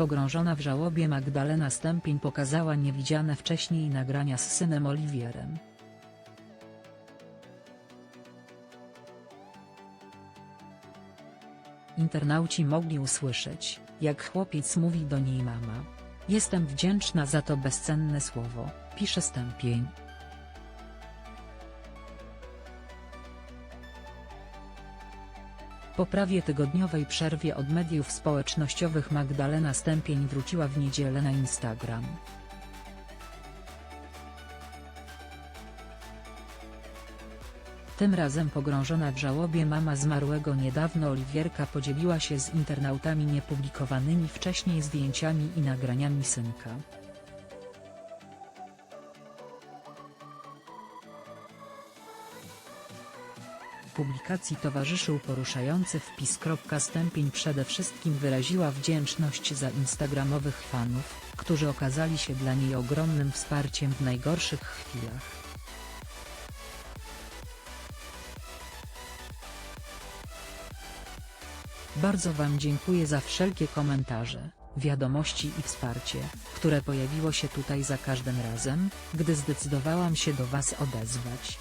Pogrążona w żałobie Magdalena Stępień pokazała niewidziane wcześniej nagrania z synem Oliwierem. Internauci mogli usłyszeć, jak chłopiec mówi do niej mama. Jestem wdzięczna za to bezcenne słowo, pisze Stępień. Po prawie tygodniowej przerwie od mediów społecznościowych Magdalena Stępień wróciła w niedzielę na Instagram. Tym razem pogrążona w żałobie mama zmarłego niedawno Oliwierka podzieliła się z internautami niepublikowanymi wcześniej zdjęciami i nagraniami synka. Publikacji towarzyszył poruszający wpis. Stępień przede wszystkim wyraziła wdzięczność za instagramowych fanów, którzy okazali się dla niej ogromnym wsparciem w najgorszych chwilach. Bardzo Wam dziękuję za wszelkie komentarze, wiadomości i wsparcie, które pojawiło się tutaj za każdym razem, gdy zdecydowałam się do Was odezwać.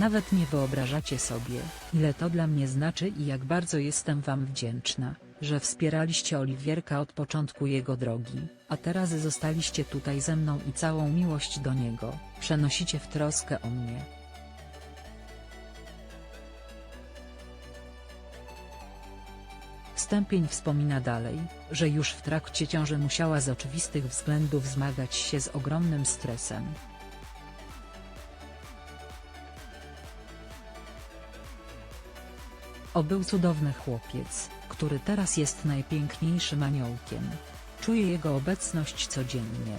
Nawet nie wyobrażacie sobie, ile to dla mnie znaczy i jak bardzo jestem Wam wdzięczna, że wspieraliście Oliwierka od początku jego drogi, a teraz zostaliście tutaj ze mną i całą miłość do niego, przenosicie w troskę o mnie. Stępień wspomina dalej, że już w trakcie ciąży musiała z oczywistych względów zmagać się z ogromnym stresem, O był cudowny chłopiec, który teraz jest najpiękniejszym aniołkiem. Czuję jego obecność codziennie.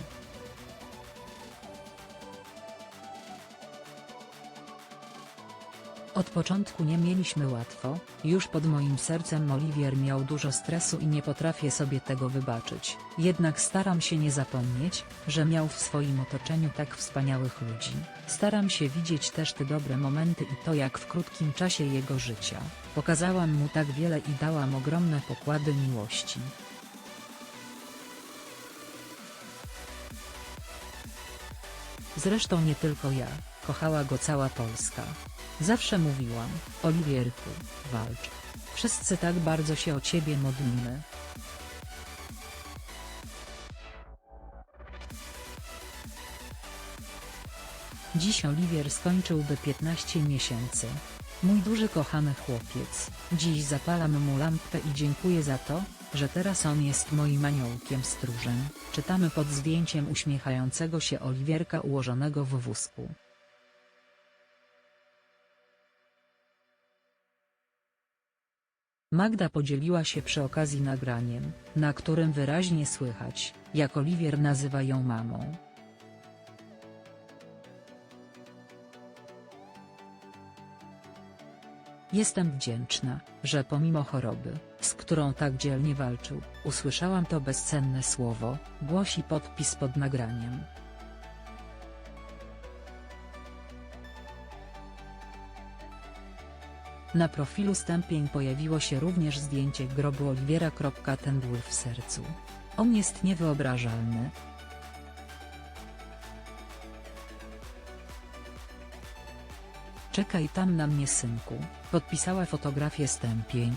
Od początku nie mieliśmy łatwo, już pod moim sercem Oliwier miał dużo stresu i nie potrafię sobie tego wybaczyć, jednak staram się nie zapomnieć, że miał w swoim otoczeniu tak wspaniałych ludzi. Staram się widzieć też te dobre momenty i to jak w krótkim czasie jego życia, pokazałam mu tak wiele i dałam ogromne pokłady miłości. Zresztą nie tylko ja, kochała go cała Polska. Zawsze mówiłam, Oliwierku, walcz. Wszyscy tak bardzo się o ciebie modlimy. Dziś Oliwier skończyłby 15 miesięcy. Mój duży kochany chłopiec, dziś zapalam mu lampkę i dziękuję za to, że teraz on jest moim aniołkiem stróżem, czytamy pod zdjęciem uśmiechającego się Oliwierka ułożonego w wózku. Magda podzieliła się przy okazji nagraniem, na którym wyraźnie słychać, jak Oliwier nazywa ją mamą. Jestem wdzięczna, że pomimo choroby, z którą tak dzielnie walczył, usłyszałam to bezcenne słowo, głosi podpis pod nagraniem. Na profilu Stępień pojawiło się również zdjęcie grobu Oliwiera. Ten ból w sercu. On jest niewyobrażalny. Czekaj tam na mnie synku, podpisała fotografię Stępień.